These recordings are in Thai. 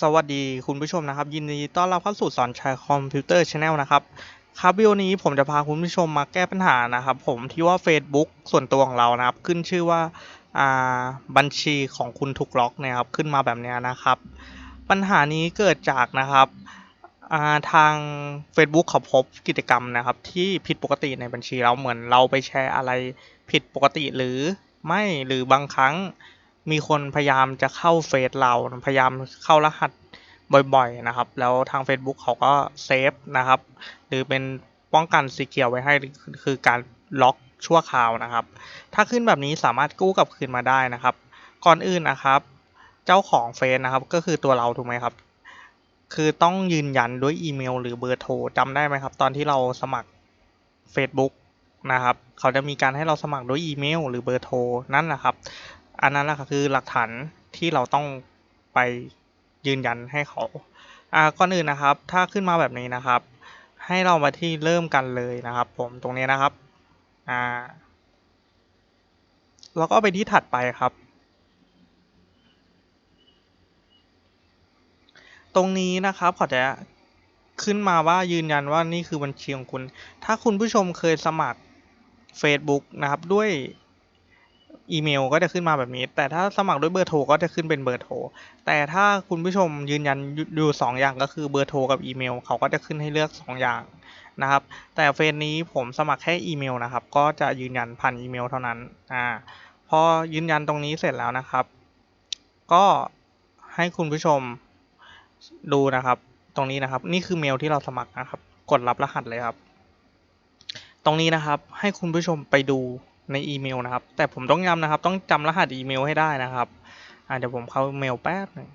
สวัสดีคุณผู้ชมนะครับ ยินดีต้อนรับเข้าสู่สอนชัยคอมพิวเตอร์ชาแนลนะครับครับวิดีโอนี้ผมจะพาคุณผู้ชมมาแก้ปัญหานะครับ ผมที่ว่า Facebook ส่วนตัวของเรานะครับ ขึ้นชื่อว่าาบัญชีของคุณถูกล็อกนี่ยครับขึ้นมาแบบนี้นะครับ ปัญหานี้เกิดจากนะครับาทาง Facebook เขาพบกิจกรรมนะครับ ที่ผิดปกติในบัญชีเราเหมือนเราไปแชร์อะไรผิดปกติหรือไม่หรือบางครั้ง มีคนพยายามจะเข้าเฟซเรา พยายามเข้ารหัสบ่อยๆนะครับ แล้วทาง Facebook เขาก็เซฟนะครับ หรือเป็นป้องกันสีเขียวไว้ให้คือการล็อกชั่วคราวนะครับ ถ้าขึ้นแบบนี้สามารถกู้กลับคืนมาได้นะครับ ก่อนอื่นนะครับ เจ้าของเฟซนะครับ ก็คือตัวเราถูกไหมครับ คือต้องยืนยันด้วยอีเมล หรือเบอร์โทรจำได้ไหมครับ ตอนที่เราสมัคร Facebook นะครับ เขาจะมีการให้เราสมัครด้วยอีเมล หรือเบอร์โทรนั่นแหละครับ อันนั้นแหละคือหลักฐานที่เราต้องไปยืนยันให้เขาอ่าก่อนอื่นนะครับ ถ้าขึ้นมาแบบนี้นะครับ ให้เรามาที่เริ่มกันเลยนะครับ ผมตรงนี้นะครับอ่าแล้วก็ไปที่ถัดไปครับ ตรงนี้นะครับขาจะขึ้นมาว่ายืนยันว่านี่คือบัญชีของคุณ ถ้าคุณผู้ชมเคยสมัคร Facebook นะครับด้วย อีเมลก็จะขึ้นมาแบบนี้ แต่ถ้าสมัครด้วยเบอร์โทรก็จะขึ้นเป็นเบอร์โทร แต่ถ้าคุณผู้ชมยืนยันอยู่สองอย่างก็คือเบอร์โทรกับอีเมลเขาก็จะขึ้นให้เลือกสองอย่างนะครับ แต่เฟซนี้ผมสมัครแค่อีเมลนะครับ ก็จะยืนยันผ่านอีเมลเท่านั้น อ่า พอยืนยันตรงนี้เสร็จแล้วนะครับ ก็ให้คุณผู้ชมดูนะครับ ตรงนี้นะครับ นี่คือเมลที่เราสมัครนะครับ กดรับรหัสเลยครับ ตรงนี้นะครับ ให้คุณผู้ชมไปดู ในอีเมลนะครับ แต่ผมต้องย้ำนะครับ ต้องจำรหัสอีเมลให้ได้นะครับเดี๋ยวผมเข้าเมลแป๊บหนึ่ง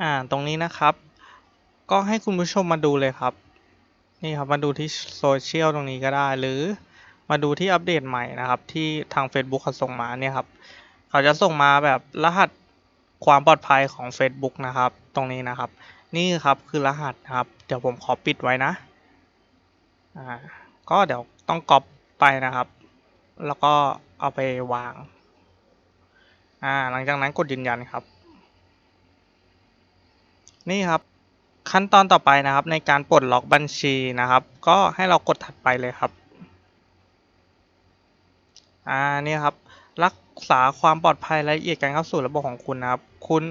อ่าตรงนี้นะครับ ก็ให้คุณผู้ชมมาดูเลยครับ นี่ครับมาดูที่โซเชียลตรงนี้ก็ได้ หรือมาดูที่อัปเดตใหม่นะครับ ที่ทาง Facebook เขาส่งมาเนี่ยครับ เขาจะส่งมาแบบรหัสความปลอดภัยของ Facebook นะครับ ตรงนี้นะครับ นี่ครับคือรหัสนะครับ เดี๋ยวผมขอปิดไว้นะ อ่าก็เดี๋ยวต้องก๊อปไปนะครับ แล้วก็เอาไปวาง อ่า หลังจากนั้นกดยืนยันครับ นี่ครับ ขั้นตอนต่อไปนะครับ ในการปลดล็อกบัญชีนะครับ ก็ให้เรากดถัดไปเลยครับ อ่า นี่ครับ รักษาความปลอดภัยและละเอียดการเข้าสู่ระบบของคุณนะครับ คุณ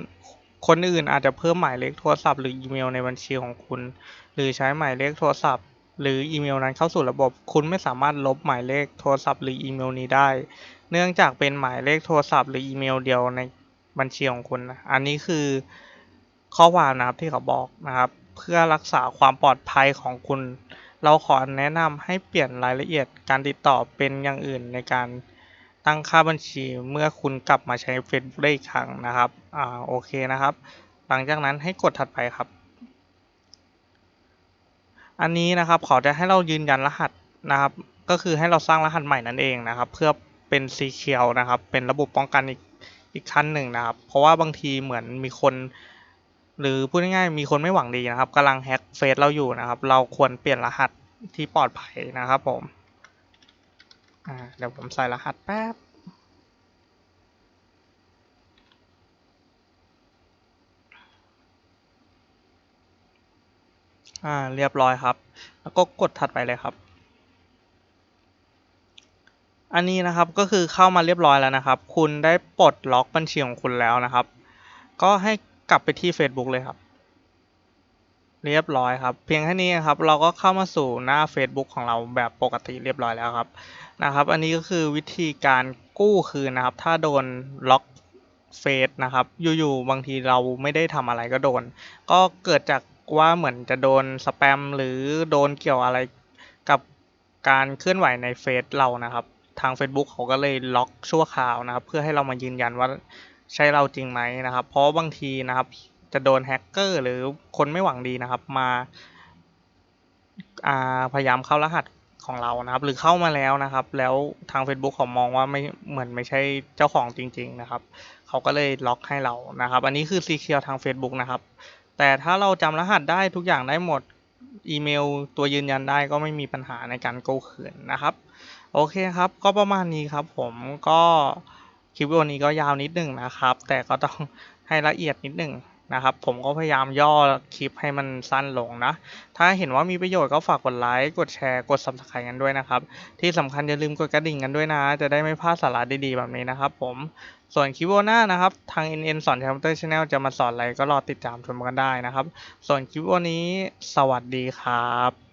คนอื่นอาจจะเพิ่มหมายเลขโทรศัพท์หรืออีเมลในบัญชีของคุณ หรือใช้หมายเลขโทรศัพท์ หรืออีเมลนั้นเข้าสู่ระบบ คุณไม่สามารถลบหมายเลขโทรศัพท์หรืออีเมลนี้ได้ เนื่องจากเป็นหมายเลขโทรศัพท์หรืออีเมลเดียวในบัญชีของคุณนะอันนี้คือข้อความนะครับที่เขาบอกนะครับ เพื่อรักษาความปลอดภัยของคุณ เราขอแนะนำให้เปลี่ยนรายละเอียดการติดต่อเป็นอย่างอื่นในการตั้งค่าบัญชีเมื่อคุณกลับมาใช้ Facebook ได้อีกครั้งนะครับ อ่า โอเคนะครับ หลังจากนั้นให้กดถัดไปครับ อันนี้นะครับเขาจะให้เรายืนยันรหัสนะครับ ก็คือให้เราสร้างรหัสใหม่นั่นเองนะครับ เพื่อเป็นสีเขียวนะครับ เป็นระบบป้องกันอีกอีกขั้นหนึ่งนะครับ เพราะว่าบางทีเหมือนมีคน หรือพูดง่ายๆมีคนไม่หวังดีนะครับกำลังแฮ็กเฟซเราอยู่นะครับ เราควรเปลี่ยนรหัสที่ปลอดภัยนะครับผมเดี๋ยวผมใส่รหัสแป๊บ อ่าเรียบร้อยครับ แล้วก็กดถัดไปเลยครับ อันนี้นะครับก็คือเข้ามาเรียบร้อยแล้วนะครับ คุณได้ปลดล็อกบัญชีของคุณแล้วนะครับ ก็ให้กลับไปที่ Facebook เลยครับ เรียบร้อยครับ เพียงแค่นี้ครับ เราก็เข้ามาสู่หน้า Facebook ของเราแบบปกติเรียบร้อยแล้วครับนะครับ อันนี้ก็คือวิธีการกู้คืนนะครับ ถ้าโดนล็อกเฟซนะครับ อยู่ๆ บางทีเราไม่ได้ทำอะไรก็โดน ก็เกิดจาก ว่าเหมือนจะโดนสแปมหรือโดนเกี่ยวอะไรกับการเคลื่อนไหวในเฟซเรานะครับ ทาง Facebook เขาก็เลยล็อกชั่วคราวนะครับ เพื่อให้เรามายืนยันว่าใช่เราจริงไหมนะครับ เพราะบางทีนะครับจะโดนแฮกเกอร์หรือคนไม่หวังดีนะครับ มาาพยายามเข้ารหัสของเรานะครับ หรือเข้ามาแล้วนะครับ แล้วทาง Facebook เขามองว่าไม่เหมือนไม่ใช่เจ้าของจริง ๆ นะครับ เขาก็เลยล็อกให้เรานะครับ อันนี้คือซีเคียวทาง Facebook นะครับ แต่ถ้าเราจำรหัสได้ทุกอย่างได้หมดอีเมลตัวยืนยันได้ก็ไม่มีปัญหาในการโกู้คืนนะครับ โอเคครับ ก็ประมาณนี้ครับผมก็คลิปวิดีโอนี้ก็ยาวนิดหนึ่งนะครับ แต่ก็ต้องให้ละเอียดนิดหนึ่ง นะครับ ผมก็พยายามย่อคลิปให้มันสั้นลงนะ ถ้าเห็นว่ามีประโยชน์ก็ฝากกดไลค์ กดแชร์ กด subscribe กันด้วยนะครับ ที่สำคัญอย่าลืมกดกระดิ่งกันด้วยนะ จะได้ไม่พลาดสาระดีๆแบบนี้นะครับผม ส่วนคลิปวันหน้านะครับ ทาง NN สอนคอมพิวเตอร์ชาแนลจะมาสอนอะไรก็รอติดตามชมกันได้นะครับ ส่วนคลิปวันนี้ สวัสดีครับ